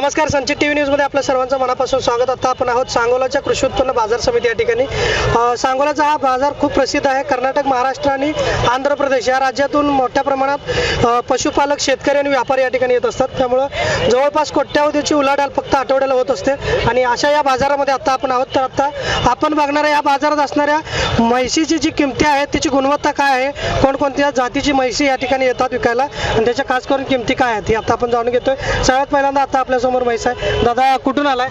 नमस्कार संचित T V न्यूजमध्ये आपल्या सर्वांचं मनापासून स्वागत. आता आपण आहोत सांगोलाच्या कृषी उत्पन्न बाजार समिती या ठिकाणी. सांगोलाचा हा बाजार खूप प्रसिद्ध आहे. कर्नाटक महाराष्ट्र आणि आंध्र प्रदेश या राज्यातून मोठ्या प्रमाणात पशुपालक शेतकरी आणि व्यापारी या ठिकाणी येत असतात. त्यामुळं जवळपास कोट्यावधीची उलाढाल फक्त आठवड्याला होत असते. आणि अशा या बाजारामध्ये आता आपण आहोत. तर आता आपण बघणाऱ्या या बाजारात असणाऱ्या म्हैशीची जी किमती आहेत त्याची गुणवत्ता काय आहे? कोणकोणत्या जातीची म्हैशी या ठिकाणी येतात विकायला? आणि त्याच्या खास करून किमती काय आहेत हे आता आपण जाणून घेतोय. सगळ्यात पहिल्यांदा आता आपल्यासमोर म्हैस आहे. दादा कुठून आलाय?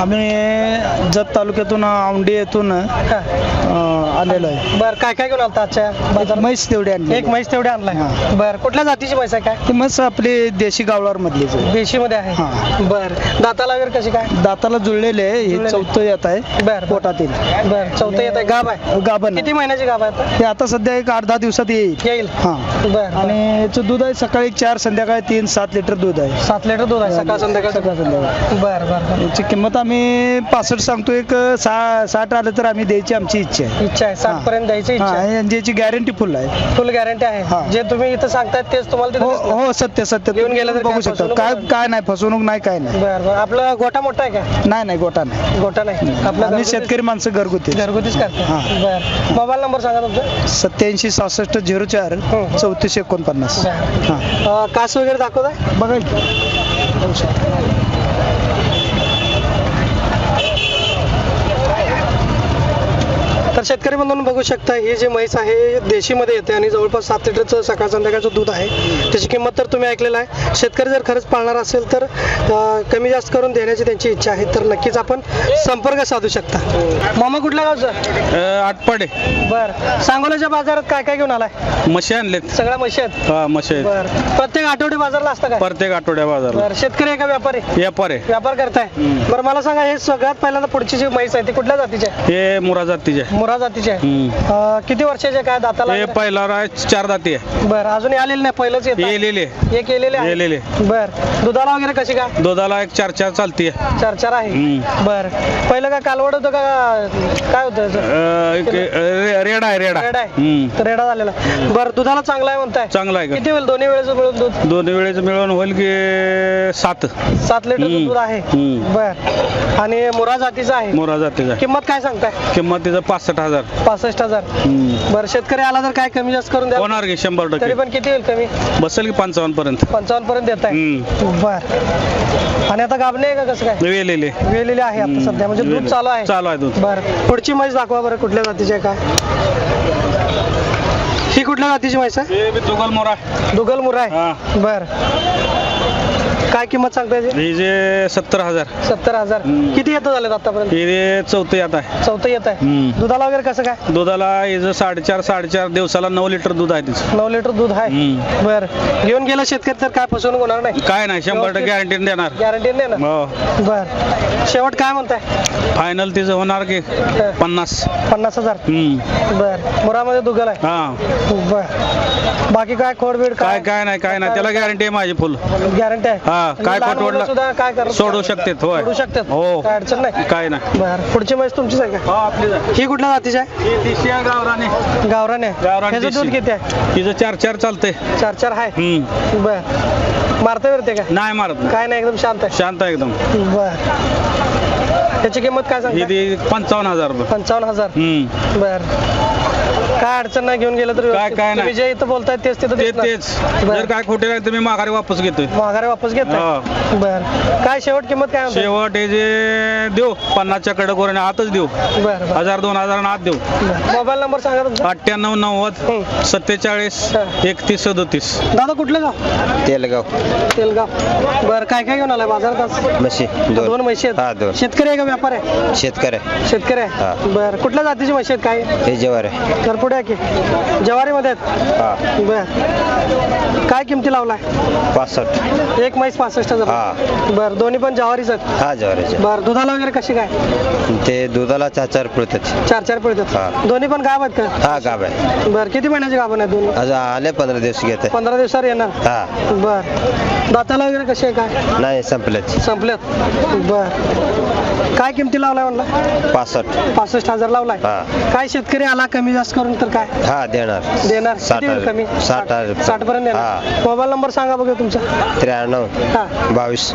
आम्ही जत तालुक्यातून औंढी येथून आलेलो आहे. बर काय काय घेऊन आलता आजच्या बाजारात? म्हैस तेवढी आणली. एक म्हैस तेवढे आणलाय. हा. बर कुठल्या जातीची म्हैस आहे काय? ती म्हैस आपली देशी गावळावर मधलीच आहे. देशीमध्ये आहे. हा. बर. दाताला वगैरे कशी काय? दाताला जुळलेले हे. चौथं येत आहे बर. पोटातील. बर चौथं येत आहे. गाब आहे. गाभण किती महिन्याची गाब आहे आता? हे आता सध्या एक आठ दहा दिवसात येईल. येईल. हा. बर. आणि याचं दूध आहे सकाळी चार संध्याकाळी तीन सात लिटर दूध आहे. सात लिटर दूध आहे. सकाळ संध्याकाळ सकाळ संध्याकाळ बर बर बर. याची किंमत आम्ही पासष्ट सांगतो एक सहा साठ आलं तर आम्ही द्यायची आमची इच्छा आहे. इच्छा आहे साठ. पर्यंत द्यायची इच्छा आहे. आणि याची गॅरंटी फुल आहे. फुल गॅरंटी हा. आहे जे तुम्ही इथं सांगताय तेच तुम्हाला हो तिथे हो सत्य सत्य. घेऊन गेलं तर बघू काय शकता. फसवणूक काय होणार? काय नाही फसवणूक नाही काय नाही. बर बर. आपला गोठा मोठा आहे का? नाही नाही गोटा नाही. गोठा नाही. आपला आम्ही शेतकरी माणसं घरगुती घरगुतीच करता हा. बर. मोबाईल नंबर सांगा तुमचा. सत्याऐंशी सहासष्ट झिरो चार हो. चौतीस एकोणपन्नास. बर. हा. अं, कास वगैरे दाखवताय? बघा की. んじゃない तर शेतकरी बंधूंनो बघू शकता ही जी म्हैस आहे देशीमध्ये येते आणि जवळपास सात लिटरचं सकाळ संध्याकाळचं दूध आहे. त्याची किंमत तर तुम्ही ऐकलेलं आहे. शेतकरी जर खरंच पाळणार असेल तर कमी जास्त करून देण्याची त्यांची इच्छा आहे. तर नक्कीच आपण संपर्क साधू शकता. मामा कुठल्या गावचं? आटपाडे. बर. सांगोल्याच्या बाजारात काय काय घेऊन आलाय? म्हशी आणलेत. सगळ्या म्हशी आहेत? हा म्हशी आहेत. प्रत्येक आठवडी बाजारला असतं काय? प्रत्येक आठवड्या बाजारला. बर. शेतकरी आहे का व्यापारी? व्यापार व्यापार करताय. बरं मला सांगा हे सगळ्यात पहिल्यांदा पुढची जी म्हैस आहे ती कुठल्या जातीची आहे? हे मुरा जातीचे आहे. मुरा जातीची आहे. हम्म. अं, किती वर्षाचे काय दाताला? हे? पहिला राय चार जाती आहे. बरं अजून आलेलं नाही पहिलंच येत. येलेले. हे केलेले आहे? येलेले. बर. दुधाला वगैरे कशी काय दुधाला एक चार चार चालती आहे चार चार आहे. हम्म. बर. पहिलं का कालवड होतं का काय होतं? याचं? अं, एक रे- रेडा आहे रेडा. रेडा आहे. हम्म. तर रेडा झालेला. बरं दुधाला चांगला आहे म्हणताय. चांगला आहे का? किती होईल? दोन्ही वेळेचं मिळून दूध? दोन्ही वेळेचं मिळून होईल की सात. सात लिटर हम्म. दूध आहे. हम्म. बर. आणि मुरा जातीचा आहे. मुरा जातीचा. किंमत काय सांगताय? किंमत तिचं पासष्ट हजार. पासष्ट हजार. बरं शेतकरी आला तर काय कमी जास्त करून द्या. होणार की शंभर तरी टक्के पण किती होईल कमी? बसेल की पंचावन्न पर्यंत. पंचावन्न पर्यंत देत आहे. बर. आणि आता गाभणे आहे का कसं काय? वेलेले. वेलेले आहे आता सध्या. म्हणजे दूध वेलेले. चालू आहे. चालू आहे दूध. बर. पुढची म्हैस दाखवा बरं कुठल्या जातीची आहे काय ही कुठल्या जातीची म्हैस आहे? दुगल मोरा दुगल मुरा हा. आहे बर. काय किंमत सांगताय याची? हे जे सत्तर हजार. सत्तर हजार. हम्म. किती येतं झाले आतापर्यंत? हे चौथं यात आहे. चौथं येत आहे. हम्म. दुधाला वगैरे कसं काय? दुधाला हिचं साडेचार साडेचार दिवसाला नऊ लिटर दूध आहे तिचं. नऊ लिटर दूध आहे. हम्म. बर. घेऊन गेला शेतकरी तर काय फसवणूक होणार नाही? काय नाही शंभर टक्के गॅरंटी देणार. गॅरंटी नाही ना हो. बर. शेवट काय म्हणताय? फायनल तिचं होणार की पन्नास. पन्नास हजार. हम्म. बर. मुरामध्ये दुगल आहे. हा. बर. बाकी काय खोडबीड काय काय? नाही काय नाही. त्याला गॅरंटी आहे माझी फुल गॅरंटी आहे. हा, काय लहान मुलं? सुद्धा काय करत सोडू शकतात, होय. सोडू शकतात. हो. काय अडचण नाही. काय नाही. बर पुढची म्हैस तुमचीच आहे का? आपली ही कुठल्या जातीची आहे? गावराने. गावरान गावरान दूध देशी. किती आहे? तिचं चार चार चालतंय. चार चार आहे? हम्म. बर. मारता फिरते का? नाही मारत. काय नाही एकदम शांत आहे. शांत आहे एकदम. बर. त्याची किंमत काय ही सांगता? ती पंचावन्न हजार रुपये. पंचावन्न हजार. हम्म. बर. काय? अडचण नाही घेऊन गेलं तर व्यवस्थित. काय नाही. तुम्ही जे इथं बोलताय तेच तिथं ते. तेच बर. जर काय खोटे नाही तर मी माघारी वापस घेतोय. माघारी वापस घेत बर. काय शेवट किंमत काय म्हणताय? शेवट हे जे देऊ पन्नासच्या कडक वर आतच देऊ. बर बर. हजार दोन हजार आत देऊ. मोबाईल नंबर सांगा तुमचा. अठ्ठ्याण्णव नव्वद. सत्तेचाळीस हा. एकतीस सदोतीस. दादा कुठलं गाव? तेलगाव. तेलगाव. बर काय काय घेऊन आलाय बाजारात आज? म्हशी दोन. दोन म्हशी हा, आहेत दोन. शेतकरी आहे का व्यापार आहे? शेतकरी शेतकरी हा. आहे बर कुठल्या जातीची म्हशी आहेत? काय? हे जेवार. आहे पुढे आहे की? ज्वारीमध्ये आहेत? हा. बर. काय किमती लावलाय? पासष्ट. एक म्हैस पासष्ट हजार हा. बर दोन्ही पण ज्वारीच आहेत? हा ज्वारीचे बर दुधाला वगैरे कशी काय? ते दुधाला चार चार पडतात चार चार पिळतात. हा. दोन्ही पण गाव आहेत का? हा गाब आहे बर किती महिन्याचे गाभण आहेत दोन्ही? आले पंधरा दिवस घेते पंधरा दिवसावर येणार? हा. बर. दाताला वगैरे कसे आहे काय? नाही संपलेच संपल्यात बर. काय किमती लावलाय म्हणला? पासष्ट. पासष्ट हजार लावलाय. हा. काय शेतकरी आला कमी जास्त करून? तर काय हा देणार देणार साठ किती होईल कमी हजार. साठ हजार. साठ पर्यंत देणार. मोबाईल नंबर सांगा बघा तुमचा त्र्याण्णव हा बावीस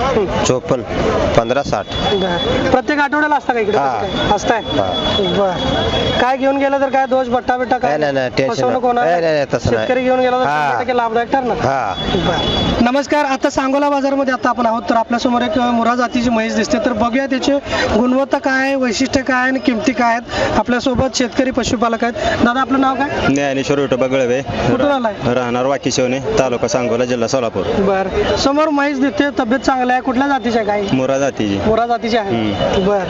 चोपन्न पंधरा साठ बरं. प्रत्येक आठवड्याला असता का इकडे हा. कसं काय? असताय हा. बर काय घेऊन गेलं तर काय दोष बट्टा बिट्टा काय नाही, नाही, tension फसवणूक नाही. होणार नाही, नाही, नाही, तसं नाही. शेतकरी घेऊन गेला तर हा. शंभर टक्के लाभदायक ठरणार हा बरं. नमस्कार आता सांगोला बाजारमध्ये आता आपण आहोत तर आपल्यासमोर एक मुरा जातीची म्हैस दिसते तर बघूया त्याची गुणवत्ता काय आहे वैशिष्ट्य काय आहे आणि किमती काय आहेत आपल्यासोबत शेतकरी पशुपालक आहेत दादा आपलं नाव काय? ज्ञानेश्वर विठोबा गळवे कुठून आलाय? राहणार वाकी शिवणे तालुका सांगोला जिल्हा सोलापूर. बर. समोर म्हैस दिसते तब्येत चांगली आहे? कुठल्या जातीची आहे गाई? मुरा जातीची. मुरा जातीची आहे. बर.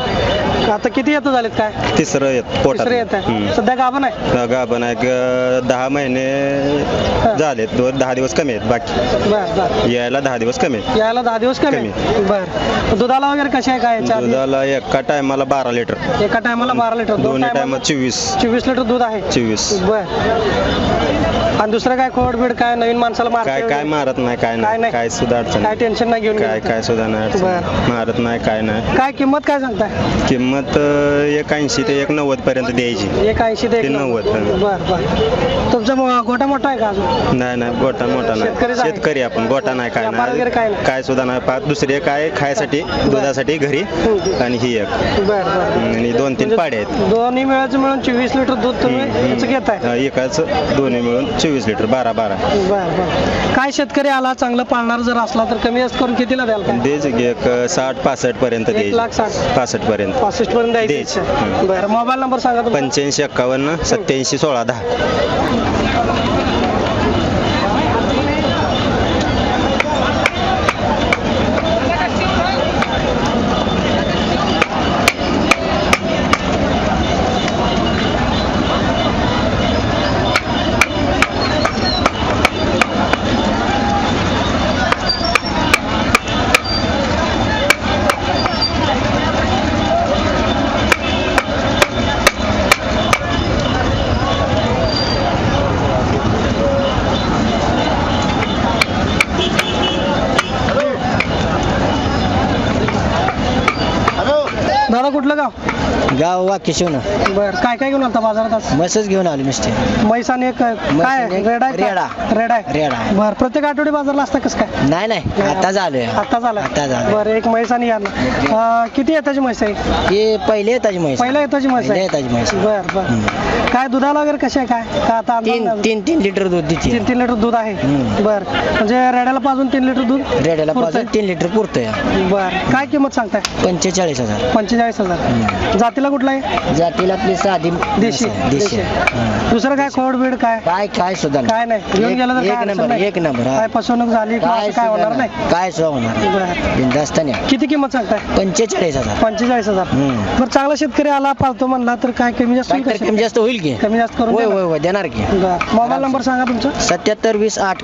आता किती येतं झालेत काय? तिसरं येत पोटात. तिसरे येत आहे. सध्या गाभण आहे? गाभण आहे. ग- दहा महिने झालेत. दोन दहा दिवस कमी आहेत बाकी. बर बर. यायला दहा दिवस कमी आहेत. यायला दहा दिवस कमी. बर. दुधाला वगैरे कसे आहे काय याच्या आधी? दुधाला एका टायमाला बारा लिटर. एका टायमाला बारा लिटर. दोन दोन्ही टायमाला टायमात चोवीस. चोवीस लिटर दूध आहे. बर. आणि दुसरं काय खोड बीड काय नवीन माणसाला काय मारते काय वगैरे? मारत नाही काय काय नाही. नाही. काय सुद्धा अडचण काय नाही. टेन्शन नाही घेऊन काय गेलं काय सुद्धा नाही अडचण बरं. मारत नाही काय नाही. काय किंमत काय सांगताय? किंमत अं, एक ऐंशी ते एक नव्वद पर्यंत द्यायची. एक ऐंशी ते एक ते नव्वद, नव्वद. बर बर. तुमचा मो- गोटा मोठा आहे का अजून? नाही नाही गोटा मोठा शेतकरीच नाही आहे. शेतकरी आपण गोटा नाही काय व्यापार वगैरे काय नाही? नाही. काय सुद्धा नाही. पा- दुसरे काय खायसाठी दुधासाठी घरी. हम्म. आणि ही एक. बर बर. आणि दोन तीन पाडे आहेत. दोन्ही मिळायचं मिळून चोवीस लिटर दूध तुम्ही हम्म, याचं घेताय हम्म. एकाच दोन्ही मिळून चोवीस लिटर बारा बारा बर बर काय शेतकरी आला चांगलं पाळणार जर असला तर कमी जास्त करून कितीला द्याल काय द्यायचं की एक साठ पासष्ट पर्यंत एक लाख द्यायची साठ पासष्ट पर्यंत पासष्ट पर्यंत द्यायची द्यायची. इच्छा आहे. हम्म. बरं मोबाईल नंबर सांगा तुमचा पंच्याऐंशी एक्कावन्न सत्याऐंशी सोळा दहा दादा कुठलं गाव गाव वाक्य शिवणं बर काय काय घेऊन आता बाजारात आज? घेऊन आलो नुसते. म्हैस आणि एक काय? आणि एक रेड आहे? रेडा. रेड आहे. रेडा आहे. बर प्रत्येक आठवडी बाजारला असतं कसं काय? नाही नाही. आता झालोय. आता झालं. आता झालं बरं एक म्हैस आणि यानं किती येताची म्हैस आहे? हे पहिले येताची म्हैस. पहिल्या येताची म्हैस पहिल्या आहे येताची म्हैस. बर बर. काय दुधाला वगैरे कसे आहे काय? का आता अंदाज तीन नाही? तीन तीन लिटर दूध देते. तीन तीन लिटर दूध आहे? हम्म. बर. म्हणजे रेड्याला पाजून तीन लिटर दूध रेड्याला पुरतंय? पासून तीन लिटर पुरतोय. बर. काय किंमत सांगताय? पंचेचाळीस हजार. पंचेचाळीस हजार. हम्म. जातीला कुठला आहे? जातीला आपली साधी देशी. देशी. दुसरं काय? खोड बीड काय? काय काय सुद्धा काय नाही. घेऊन एक- गेलं तर एक काय अडचण नंबर नाही. एक नंबर हा. काय फसवणूक झाली किंवा असं काय सुद्धा होणार नाही. नाही? काय सुद्धा होणार बर. बिंदास्ताने किती किंमत सांगताय? पंचेचाळीस हजार. पंचेचाळीस हजार. हम्म. बरं चांगला शेतकरी आला पाळतो म्हणला तर काय कमी जास्त होईल काय का कमी जास्त होईल की. कमी जास्त करून होय देणार? होय होय देणार की. बरं. मोबाईल नंबर सांगा तुमचा. सत्याहत्तर वीस आठ.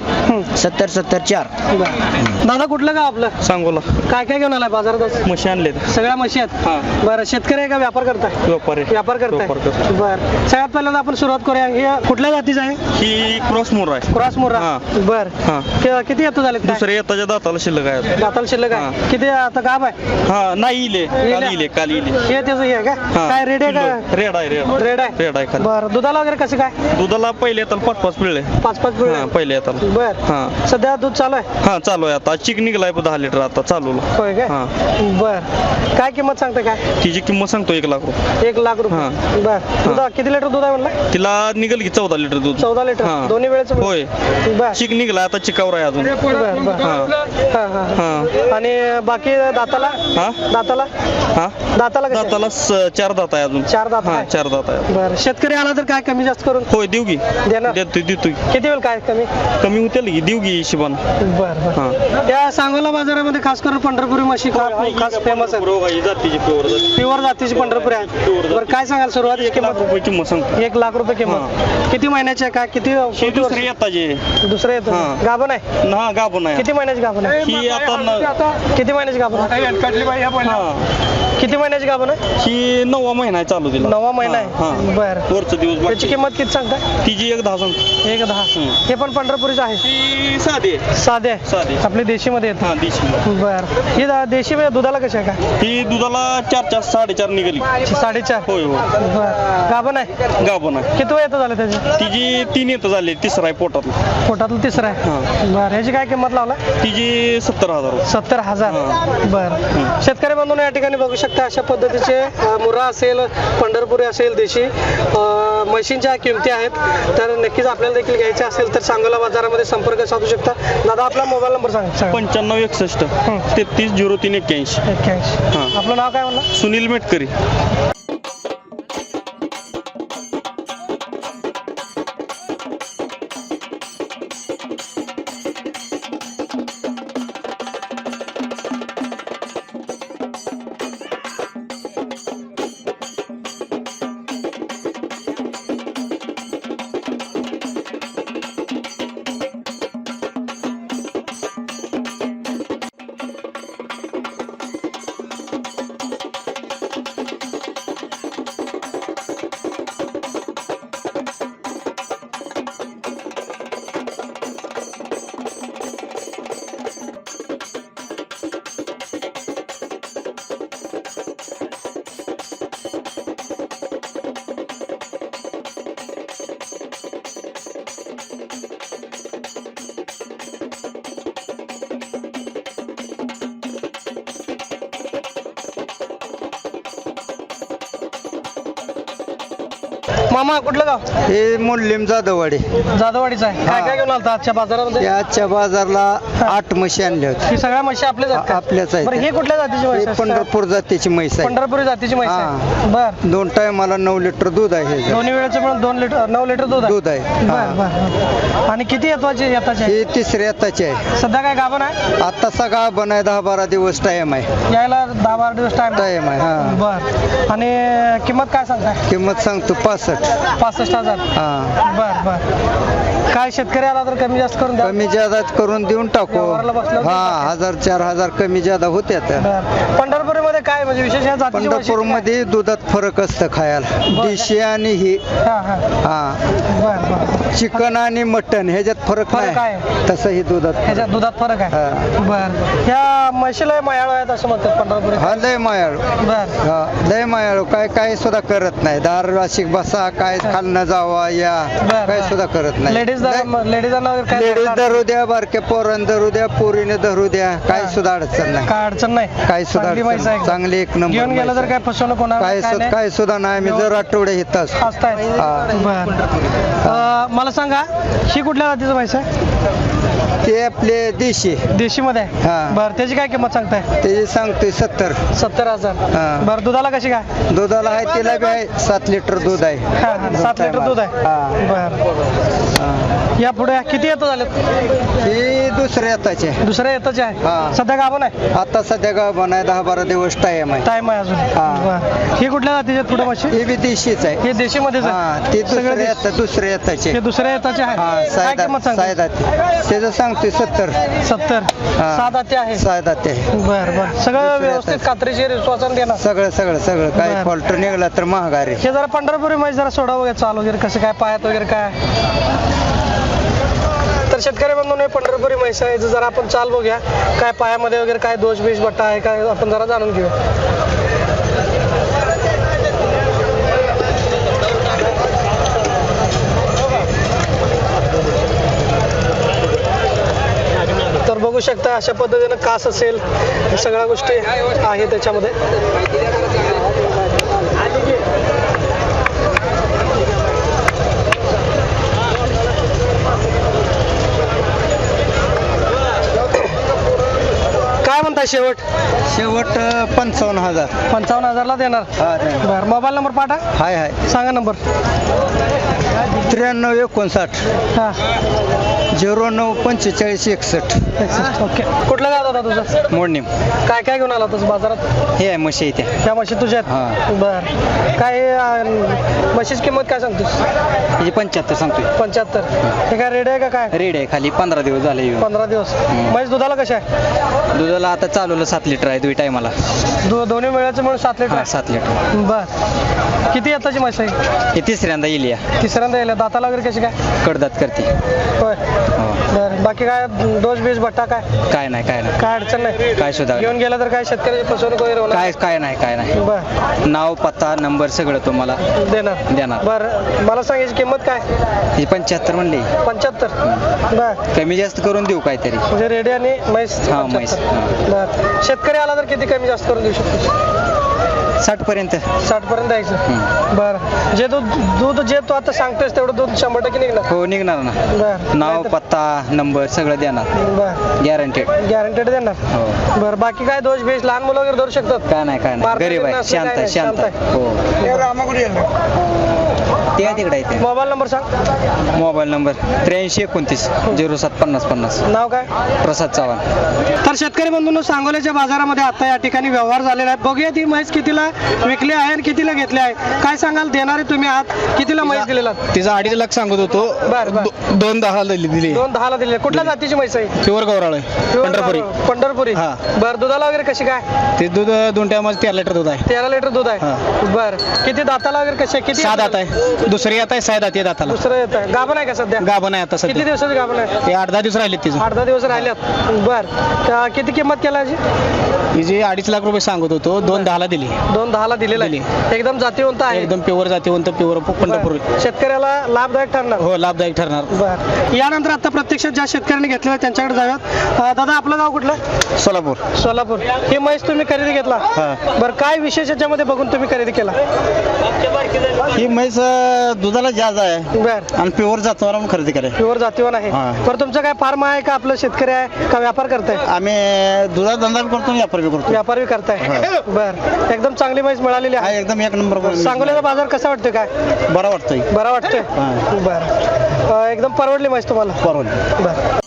सत्तर सत्तर चार. बरं. दादा कुठलं गाव आपलं? सांगोला. काय काय घेऊन आलाय बाजारात आज? म्हशी आणले सगळ्या म्हशी आहेत? बरं शेतकरी आहे का व्यापार करताय? व्यापारी व्यापार करताय? व्यापार करतो. बरं. सगळ्यात पहिल्यांदा आपण सुरुवात करूया. हे कुठल्या जातीचं आहे? ही क्रॉस मोर आहे. क्रॉस मुर्रा हा. बर. हा. कि- किती येतो झाले दुसऱ्या येताच्या दाताला शिल्लक आहे दाताला शिल्लक आहे. किती आता गाब आहे? हा नाही इले. काल इले काल इले. हे त्याचं हे आहे का? हा. काय रेड आहे का? रेड आहे रेड. रेड आहे. रेड आहे खाली. बरं. दुधाला वगैरे कसं काय? दुधाला पहिले येताल पाच पाच पिळे पाच पाच पिळले? हा पहिले येताल. बर. हा. सध्या दूध चालू आहे? हा चालू आहे आता. चिक निघलाय दहा लिटर आता चालू होय काय हा. बर. काय किंमत सांगता काय? तिची किंमत सांगतो एक लाख. रुपये. एक लाख रुपये. बर. दुधा किती लिटर दूध आहे म्हणलं? तिला निघल की चौदा लिटर दूध. चौदा लिटर? हा. दोन्ही वेळेचं? होय. बर. चिक निघलाय आता चिकावर आहे अजून. बर बर. हा. हा, हा, हा. हा आणि बाकी दाताला? हा? दाताला? हा? दाताला कसं? आहे? दाताला स- चार दात आहे अजून. चार दात हा आहे. चार दात आहे. बर. शेतकरी आला तर काय कमी जास्त करून? होय देऊ की. देणार देतोय देतोय. किती वेळ काय कमी? कमी होतील की देऊ की शिबान बर बर. हा. त्या सांगोला बाजारामध्ये खास करून पंढरपुरी म्हशी खा- खास फेमस आहे जातीची प्युअर जाती. प्युअर जातीची पंढरपुरी आहे बरं काय सांगाल सुरुवात? एक लाख किंमत रुपये किंमत सांगतो. एक लाख रुपये किंमत. किती महिन्याची आहे? काय किती हे किती दुसरे वर्ष? येताचे दुसरं येतं? हा. गाभण आहे? ना गाभण आहे. किती महिन्याची गाभण आहे? ही आता न- किती महिन्याची गाभण आहे? हा. किती महिन्याची गाभण आहे? ही नववा महिना आहे चालू दिला नववा महिना आहे? हा. बरं. वरचं दिवस त्याची बाकी. किंमत किती सांगताय? तिची एक दहा सांगतो. एक दहा. हम्म. हे पण पंढरपुरीच आहे? ती साधी आहे. साधे साधी. आपली देशीमध्ये हा येते देशी बर. ही दा- देशी म्हणजे दुधाला कशी आहे का? ही दुधाला चार चार साडेचार निघाली. साडेचार. होय हो बर. गाभण आहे? गाभण आहे. किती वय येतं झालं त्याची? तिची तीन येतं झाले तिसरा आहे पोटातला. पोटातलं तिसरं आहे? बर. ह्याची काय किंमत लावला? तिची सत्तर हजार. रुपये. सत्तर हजार. हा. बर. शेतकरी बंधूंनो या ठिकाणी बघू शकता अशा पद्धतीचे अ, मुर्रा असेल पंढरपुरी असेल देशी अ, म्हशींच्या किमती आहेत. तर नक्कीच आपल्याला देखील घ्यायचे असेल तर सांगोला बाजारामध्ये संपर्क साधू शकता. दादा आपला मोबाईल नंबर सांगा. पंच्याण्णव एकसष्ट. तेहतीस झिरो तीन एक्क्याऐंशी. एक्क्याऐंशी. हा. आपलं नाव काय म्हणलं? सुनील मेटकरी. मामा कुठलं गाव? हे मुल्लिम जाधववाडी. जाधववाडीचं आहे. काय काय घेऊन आलता आजच्या बाजारामध्ये? याच्या बाजारला आठ म्हशी आणल्या होत्या. ही सगळ्या म्हशी आपल्याच आहेत का? आ- आपल्याच आहेत. बरं ही कुठल्या जातीची म्हैस हे? पंढरपूर जातीची म्हैस आहे. पंढरपुरी जातीची म्हैस आहे. बर. दोन टायमाला नऊ लिटर दूध आहे हे दोन्ही वेळेचं मिळून दोन लिटर नऊ लिटर दूध आहे? दूध आहे. बर हा. बर. आणि किती येतवाची येताचे हे तिसऱ्या येताची आहे. सध्या काय गाभण आहे? आता सगळा बनाय दहा बारा दिवस टाइम आहे. यायला दहा बारा दिवस टाइम टाइम आहे हा. बर. आणि किंमत काय सांगताय? किंमत सांगतो पासष्ट. पासष्ट हजार. हा. बर बर. काय शेतकरी आला तर कमी जास्त करून द्या. कमी जादात करून देऊन टाकू. व्यवहाराला देऊन हा. हजार चार हजार कमी जादा होत्यात बर. पंढरपुरी मध्ये काय म्हणजे विशेष या जातीची पंढरपूर वैशिष्ट्य काय? मध्ये दुधात फरक असतं खायला. देशी आणि ही. हा हा. हा. बर बर. चिकन आणि मटन ह्याच्यात फरक फरक नाही. तसं ही दुधात ह्याच्यात दुधात फरक आहे. हा. बर. ह्या म्हशीला मायाळ आहेत असं म्हणतात पंढरपुरी हा लय मायाळू. बर. हा लय मायाळू. काय काय सुद्धा करत नाही. दार राशीक बसा काय खालनं जावा या. बर, काय बर. सुद्धा करत नाही. लेडीज लेडीजांना वगैरे काय लेडीज धरू द्या बारक्या पोरांना धरू द्या पोरीने धरू द्या. काय हा. सुद्धा अडचण नाही. काय अडचण नाही. काय सुद्धा चांगली अडचण म्हैस आहे चांगली एक नंबर घेऊन गेलं तर. काय फसवणूक होणार काय नाही, सुद्धा काय सुद्धा नाही आम्ही जर आठवड्या येताच असताय. हा. बर. अं, मला सांगा ही कुठल्या जातीचं म्हैस आहे? ते आपले देशी. देशी मध्ये आहे हा. बर त्याची काय किंमत सांगताय? ते सांगतोय सत्तर. सत्तर हजार. बर दुधाला कशी काय? दुधाला आहे तिला बी आहे सात लिटर दूध आहे. हा, हा, सात लिटर दूध आहे. हा. बर. हा. या पुढे किती येतो झाले ही दुसऱ्या येताचे दुसऱ्या येताचे आहे. हा. सध्या गाभण आहे? आता सध्या गाव आहे दहा बारा दिवस टाइम आहे. टाइम आहे अजून. हा. बर ही कुठल्या जातीचे पुढे ही बी देशीच आहे. हे देशी मध्येच हा ते सगळे दुसऱ्या देशी. येतात दुसऱ्या येताचे हे दुसऱ्या येताचे हा आहे काय सायदा किंमत सांगता? सायदा त्याचं सांगतोय सत्तर. सत्तर. हा. सात आते आहे. सायदा ते बर बर. सगळं दुसऱ्या व्यवस्थित येतात. कात्रीशीर विश्वासन देणार सगळं सगळं सगळं. काय बरं. फॉल्ट निघाला तर महागारी. हे जरा पंढरपुरी मध्ये जरा सोडा वगैरे चालू वगैरे कसं काय पायात वगैरे काय? तर शेतकरी बंधून पंढरपुरी म्हैस आहे. जर आपण चाल बघूया. काय पायामध्ये वगैरे काय दोष बीज बट्टा आहे काय? आपण जरा जाणून घेऊया तर बघू शकता अशा पद्धतीनं कास असेल सगळ्या गोष्टी आहे त्याच्यामध्ये. म्हणताय शेवट? शेवट पंचावन्न हजार. पंचावन्न हजारला देणार? हा. बर मोबाईल नंबर पाठा. हाय हाय. सांगा नंबर त्र्याण्णव एकोणसाठ. हा. झिरो नऊ पंचेचाळीस एकसष्ट. ओके. कुठलं गाव दादा तुझं? मोडणी. काय काय घेऊन आला तुझं बाजारात? हे आहे म्हशी इथे. त्या म्हशी तुझ्या हा. बर. काय अं, म्हशीची किंमत काय सांगतोस? हे पंच्याहत्तर सांगतोय. पंच्याहत्तर. हे काय रेड आहे का काय? रेड आहे खाली पंधरा दिवस झाले येऊन. पंधरा दिवस. म्हैस दुधाला कशा आहे? दुधाला आता चालवलं सात लिटर आहे दुई टायमाला. दो दोन्ही वेळाचं म्हणून सात लिटर हा आहे. सात लिटर. बर. किती येताची म्हैस आहे? हे तिसऱ्यांदा येईल या. तिसऱ्यांदा येईल. दाताला वगैरे कशी काय? कडदात करते. होय. बर. बाकी काय डोस बीज बट्टा काय? काय नाही काय नाही. काय अडचण नाही. काय सुद्धा घेऊन गेला तर काय शेतकऱ्याची फसवणूक वगैरे होणार? काय काय नाही काय नाही. बर. नाव पत्ता नंबर सगळं तुम्हाला देणार. देणार. बर. मला सांगायची किंमत काय? ही पंच्याहत्तर म्हणली. पंच्याहत्तर. बर. कमी जास्त करून देऊ काहीतरी. म्हणजे रेडी आणि म्हैस हा, म्हैस. 75. बर. शेतकरी आला तर किती कमी जास्त करून देऊ शकतो? साठ पर्यंत साठ पर्यंत द्यायचं. बर. जे दूध दूध जे तू आता सांगतोयस तेवढं दूध शंभर टक्के निघणार. हो निघणार ना. बर. नाव पत्ता नंबर सगळं देणार. बर. गॅरंटेड गॅरंटेड देणार. हो. बर बाकी काय दोष भेस लहान मुलं वगैरे धरू शकतात? काय नाही काय नाही. गरीब आहे शांत आहे शांत आहे. हो. ते आहे तिकडे आहे मोबाईल नंबर सांग. ते मोबाईल नंबर त्र्याऐंशी एकोणतीस झिरो सात पन्नास पन्नास. नाव काय? प्रसाद चव्हाण. तर शेतकरी बंधूंनो सांगोल्याच्या बाजारामध्ये आता या ठिकाणी व्यवहार झालेला आहे. बघूया ती म्हैस कितीला विकली आहे आणि कितीला घेतली आहे. काय सांगाल? देणारे तुम्ही आहात. कितीला म्हैस दिलेला? तिचा अडीच लाख सांगत होतो. बर, बर. दो- दोन दहा दिली दिली. दोन दहाला दिले. कुठल्या जातीची म्हैस आहे? प्युअर गौराळ आहे. पंढरपुरी. पंढरपुरी. हा. बर दुधाला वगैरे कशी काय? ते दूध दोन टायमाला तेरा लिटर दूध आहे. तेरा लिटर दूध आहे. बर. किती दाताला वगैरे कसे किती सहा दात आहे. दुसरी आता आहे सहा दात आहे दाताला दुसरं येत आहे. गाभण आहे का सध्या? गाभण आहे आता किती सध्या दिवसाची गाभण आहे? ते आठ दहा दिवस राहिले तिचं. आठ दहा दिवस राहिल्यात बर. का- किती किंमत केला याची तिची अडीच लाख रुपये सांगत होतो दोन दहाला दिली. दोन दहाला दिलेला आहे. एकदम जातीवंत आहे. एकदम प्युअर जातीवंत प्युअर पंढरपूर. बर. शेतकऱ्याला लाभदायक ठरणार. हो लाभदायक ठरणार. बर. यानंतर आता प्रत्यक्षात ज्या शेतकऱ्यांनी घेतलेलं आहे त्यांच्याकडे जाऊयात. अं, दादा आपलं गाव कुठलं? सोलापूर. सोलापूर. ही म्हैस तुम्ही खरेदी घेतला? हा. बरं काय विशेष याच्यामध्ये बघून तुम्ही खरेदी केला? ही म्हैस दुधाला जास्त आहे. बर. आणि प्युअर म्हणून खरेदी करे प्युअर जातीवन आहे. हा. बरं तुमचं काय फार्म आहे का? आपलं शेतकरी आहे का? व्यापार करताय? आम्ही दुधाचा धंदा करतो व्यापार बी करतो व्यापार बी करताय. बर. एकदम चांगली म्हैस मिळालेली हा आहे एकदम एक नंबर सांगोल्याचा बाजार कसा वाटतोय काय? बरा वाटतोय. बरा वाटतोय? हा. बर. अं, एकदम परवडली म्हैस तुम्हाला? परवडली. बर.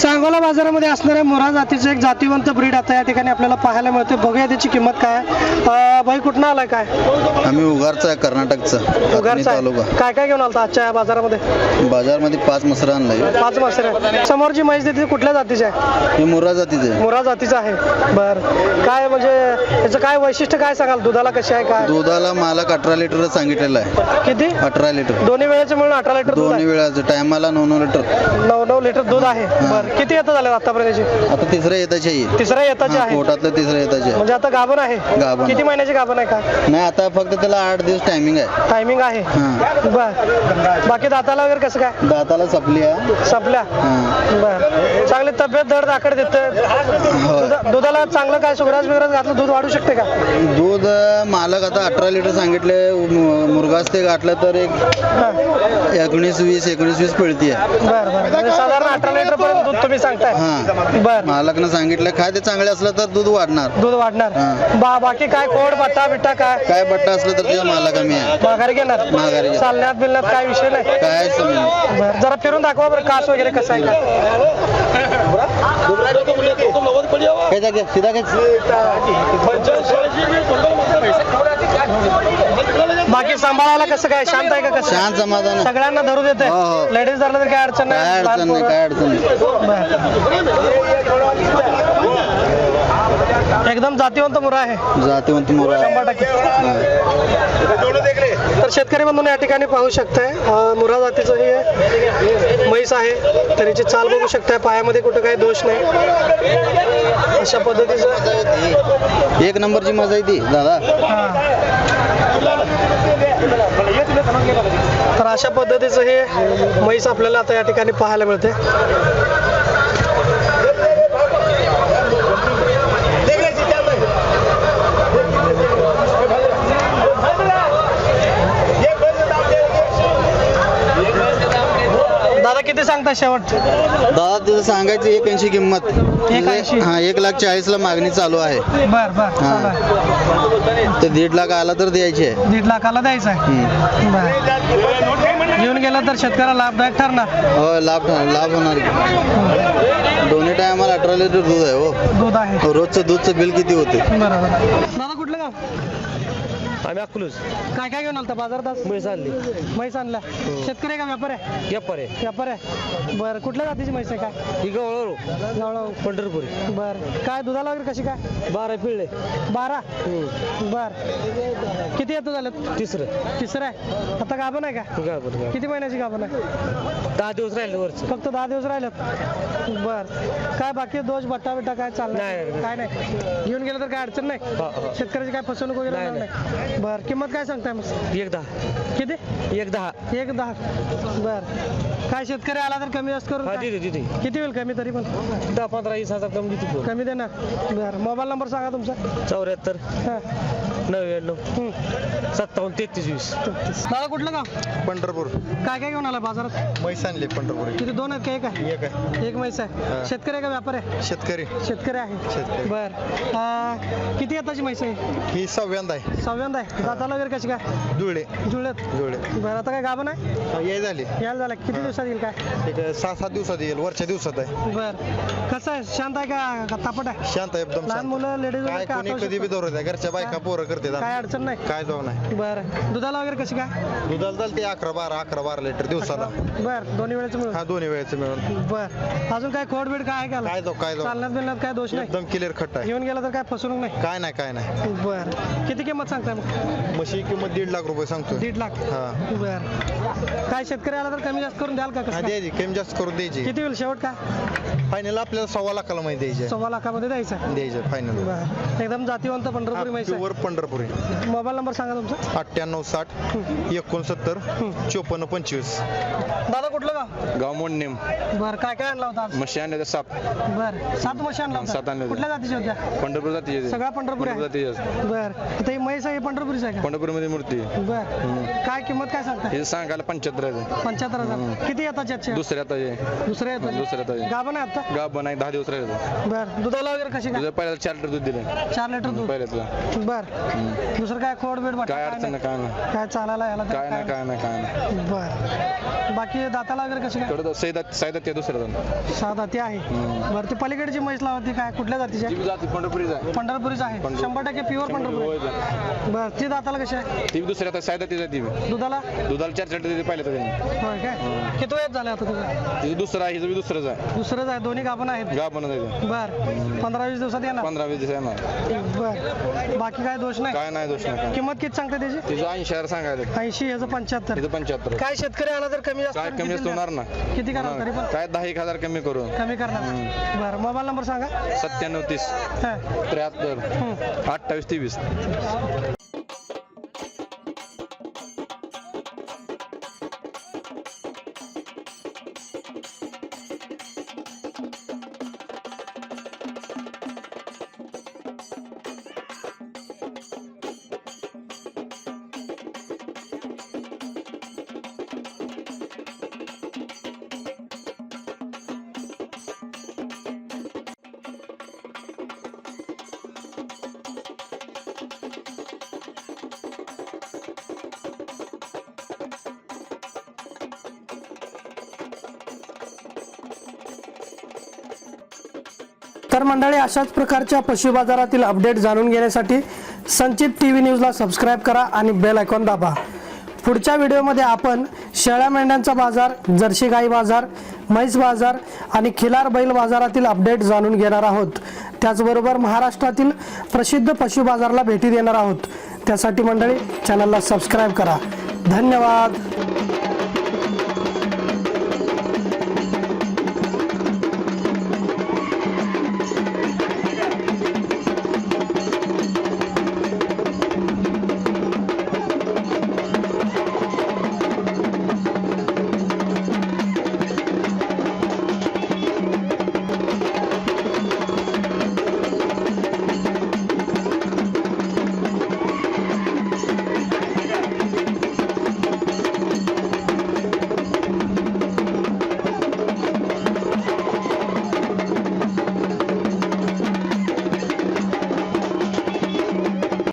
सांगोला बाजारामध्ये असणाऱ्या मोरा जातीचं एक जातीवंत ब्रीड आता या ठिकाणी आपल्याला पाहायला मिळते बघूया त्याची किंमत काय आहे. अं, बाई कुठनं आलाय काय? आम्ही उगारचा आहे कर्नाटकचा. उगारचा तालुका आहे. काय काय घेऊन आलता आजच्या या बाजारामध्ये? बाजारमध्ये पाच मसरा आणलाय. पाच मासरे समोरची म्हैस देते कुठल्या जातीची आहे? हे मुर्रा जातीचे आहे. मुरा जातीचं आहे. बर. काय म्हणजे याचं काय वैशिष्ट्य काय सांगाल? दुधाला कशी आहे काय? दुधाला मालक अठरा लिटर सांगितलेलं आहे. किती? अठरा लिटर. दोन्ही वेळेचे मिळून अठरा लिटर दूध दोन्ही आहे? वेळाचं. टायमाला नऊ नऊ लिटर. नऊ नऊ लिटर दूध आहे. बर. किती येतं झालं आतापर्यंत? आता तिसरं येताचे आहे. तिसऱ्या येताचे हा, आहे. पोटातलं तिसरं येताचे. म्हणजे आता गाभण आहे? गाभण किती. महिन्याची गाभण आहे का? नाही आता फक्त त्याला आठ दिवस टायमिंग आहे. टायमिंग आहे? हा. बर. बाकी दाताला वगैरे कसं काय? दाताला सपली आहे. संपल्या? हा. बर. चांगली तब्येत दर दाखड देत दुधाला चांगलं काय? सुगराज बिगराज घातलं दूध वाढू शकते का? दूध अं, मालक आता अठरा लिटर सांगितले. मु- मुरघास ते गाठलं तर एक हा. एकोणीस वीस एकोणीस वीस पिळती आहे बर बर. म्हणजे साधारण अठरा लिटर पर्यंत दूध तुम्ही सांगताय. हा. बर. मालकनं सांगितलं खाय ते चांगले असलं तर दूध वाढणार. दूध वाढणार. हा. बा बाकी काय कोड बट्टा बिट्टा काय? काय बट्टा असलं तर तुझ्या माला कमी आहे. माघारी घेणार. माघारी घेणार. चालण्यात बिलण्यात काय विषय नाही. काय समज बर जरा फिरून दाखवा बरं कास वगैरे कसं आहे. का काय जागे सीधा काय बाकी सांभाळायला कसं काय? शांत आहे का कसं? शांत समाधान आहे. सगळ्यांना धरू देते हो, हो. लेडीज धरलं तर काय अडचण काय नाही अडचण नाही. काय अडचण नाही. बर. एकदम जातीवंत मुरा आहे. जातीवंत मुरा शंभर टक्के. तर शेतकरी बंधून या ठिकाणी पाहू शकताय अं, मुरा जातीचं हे म्हैस आहे. तर याची चाल बघू शकताय. पायामध्ये कुठं काही दोष नाही. अशा पद्धतीचं. एक नंबरची मजा आहे ती दादा. तर अशा पद्धतीचं हे म्हैस आपल्याला आता या ठिकाणी पाहायला मिळते. किती सांगता शेवट? दादा तिथं सांगायची एक ऐंशी किंमत. एक ऐंशी. हा एक लाख चाळीसला मागणी चालू आहे. बर बर हा. ते दीड लाख आला तर द्यायची. आहे दीड लाखाला द्यायचं आहे? हम्म. बर. घेऊन गेलं तर शेतकऱ्याला लाभदायक ठरणार. हो लाभ लाभ होणार. दोन्ही टायमाला अठरा लिटर दूध आहे हो. दूध आहे. रोजचं दूधचं बिल किती होते? बरोबर. दादा आम्ही अकलूज. काय काय घेऊन आलता बाजारात? म्हैस आणली. म्हैस आणला. शेतकरी आहे का व्यापार आहे? व्यापार आहे. व्यापार आहे. बरं कुठल्या जातीची म्हैस आहे काय? ही गवळू गावळा पंढरपुरी. बरं. काय दुधाला वगैरे कशी काय? बारा पिळले. बारा? बर. किती येतो झालं? तिसरं. तिसरं आहे? आता गाभण आहे का? गाभण किती महिन्याची गाभण आहे? दहा दिवस राहिले वरच. फक्त दहा दिवस राहिलेत. बर. काय बाकी दोष बट्टा बिट्टा काय चाललंय नाही. काय नाही. घेऊन गेलं तर काय अडचण नाही? हा, हा. शेतकऱ्याची काय फसवणूक वगैरे नाही? बर किंमत काय सांगताय मग? एक दहा. किती? एक दहा. एक दहा. बर. काय शेतकरी आला तर कमी जास्त करून हा काय? किती होईल कमी तरी पण? दहा पंधरा वीस हजार कमी देते कमी देणार. बर. मोबाईल नंबर सांगा तुमचा. चौऱ्याहत्तर. हा. नव्याण्णव. हम्म. सत्तावन्न तेहतीस वीस. दादा कुठलं गाव? पंढरपूर. काय काय घेऊन आला बाजारात? म्हैस आणली पंढरपूर किती दोन आहेत का एक आहे? एक आहे. एक म्हैस आहे. हा. शेतकरी आहे का व्यापार आहे? शेतकरी. शेतकरी आहे. शेतकरी. बर. किती येताची म्हैस आहे? ही सव्यांदा आहे. सव्यांदा आहे. दाताला वगैरे कशी काय? धुळे. जुळत धुळे. बरं आता काय गाभण आहे? ये झाली. यायला झालं. किती दिवसात येईल काय? एक सहा सात दिवसात येईल. वरच्या दिवसात आहे. बर. कसं आहे? शांत आहे का? का तापट आहे? शांत आहे एकदम लहान शांत. मुलं लेडीज काय कोणी कधी बी दौरत आहे. घरच्या बायका पोरं करते काय अडचण नाही? काय जाऊ नाही. बरं. दुधाला वगैरे कशी काय? दुधाला चालते अकरा बारा अकरा बारा लिटर दिवसाला. बर दोन्ही वेळेचं मिळून. हा दोन्ही वेळेचं मिळून. बर. अजून काय खोड बीड काय आहे का? काय जाऊ काय जाऊ. चालण्यात बिलण्यात काय दोष नाही? एकदम क्लिअर खट्ट आहे. घेऊन गेला तर काय फसवणूक नाही? काय नाही काय नाही. बर. किती किंमत सांगताय मग? म्हशी किंमत दीड लाख रुपये सांगतो दीड लाख? हा. बर. काय शेतकरी आला तर कमी जास्त करून द्याल का कसं काय? द्यायची कमी जास्त करून द्यायची. किती होईल शेवट का? फायनल आपल्याला सव्वा लाखाला माहिती द्यायची सव्वा लाखामध्ये द्यायचं? द्यायचं फायनल बर. एकदम जातीवंत पंढरपुरी म्हैस वर पंढरपुरी. मोबाईल नंबर सांगा तुमचा. अठ्ठ्याण्णव साठ एकोणसत्तर चोपन्न पंचवीस. दादा कुठलं गाव? गाव मोडनेम. बर काय काय आणला होता आज? म्हशी आणल्या सात बर सात म्हशी आणला सात होता आणल्या होत्या. कुठल्या जातीच्या होत्या? पंढरपूर जातीचे सगळ्या पंढरपुरी आहे जातीचे बर. आता ही म्हैस आहे ही पंढरपुरीच आहे पंढरपूरमध्ये मूर्ती. आहे. का बर काय किंमत काय सांगताय हे सांगायला पंच्याहत्तर आहे पंच्याहत्तर हजार. किती येतात त्याचे दुसऱ्या ताजे दुसरे येतात? दुसऱ्या ताजे गाभण आहे आता? गाव बनाय दहा दिवस राहिले. बर. दुधाला वगैरे कशी काय? तुझं चार लिटर दूध दिलं. चार लिटर दूध? पहिल्यातलं. बर. दुसरं काय खोड बीड काय अडचण नाही काय नाही. काय चालायला याला तर काय नाही काय नाही काय नाही. बर. बाकी दाताला वगैरे कशी काय? तेवढं सैदात सैदात ते दुसऱ्या जण सहा दाती आहे. हम्म. बरं ती पलीकडची म्हैस लावती काय? कुठल्या जातीची आहे? ती जाती पंढरपुरीच आहे. पंढरपुरीच आहे. पंढरपूर. शंभर टक्के प्युअर पंढरपूर. आहे. बरं. ती दाताला कशी आहे ती दुसऱ्या आता सैदात ती जाती बी. दुधाला? दुधाला चार चार लिटर पाहिलं त्यांनी होय काय? किती वेळ झाले आता तुझं? तिचं दुसरं आहे हिचं बी दुसरंच आहे. दुसरंच आहे दोन्ही गाभण आहेत. बनत आहे बर. पंधरा वीस दिवसात येणार? पंधरा वीस दिवस येणार. बर. बाकी काय दोष नाही? काय नाही दोष नाही. किंमत किती सांगते त्याची? तिचं ऐंशी हजार सांगायला. ऐंशी ह्याचं पंच्याहत्तर. तिचं पंच्याहत्तर. काय शेतकरी आला तर कमी जास्त काय कमी जास्त किती होणार ना? किती करा तरी पण? काय दहा एक हजार कमी करू कमी करणार. बरं मोबाईल नंबर सांगा. सत्त्याण्णव तीस. हा. त्र्याहत्तर. हम्म. अठ्ठावीस तेवीस. तर मंडळी अशाच प्रकारच्या पशु बाजारातील अपडेट जाणून घेण्यासाठी संचित टी व्ही न्यूजला सबस्क्राईब करा आणि बेल आयकॉन दाबा. पुढच्या व्हिडिओमध्ये आपण शेळ्या मेंढ्यांचा बाजार जर्सी गाई बाजार म्हैस बाजार आणि खिलार बैल बाजारातील अपडेट जाणून घेणार आहोत. त्याचबरोबर महाराष्ट्रातील प्रसिद्ध पशु बाजारला भेटी देणार आहोत. त्यासाठी मंडळी चॅनलला सबस्क्राईब करा. धन्यवाद.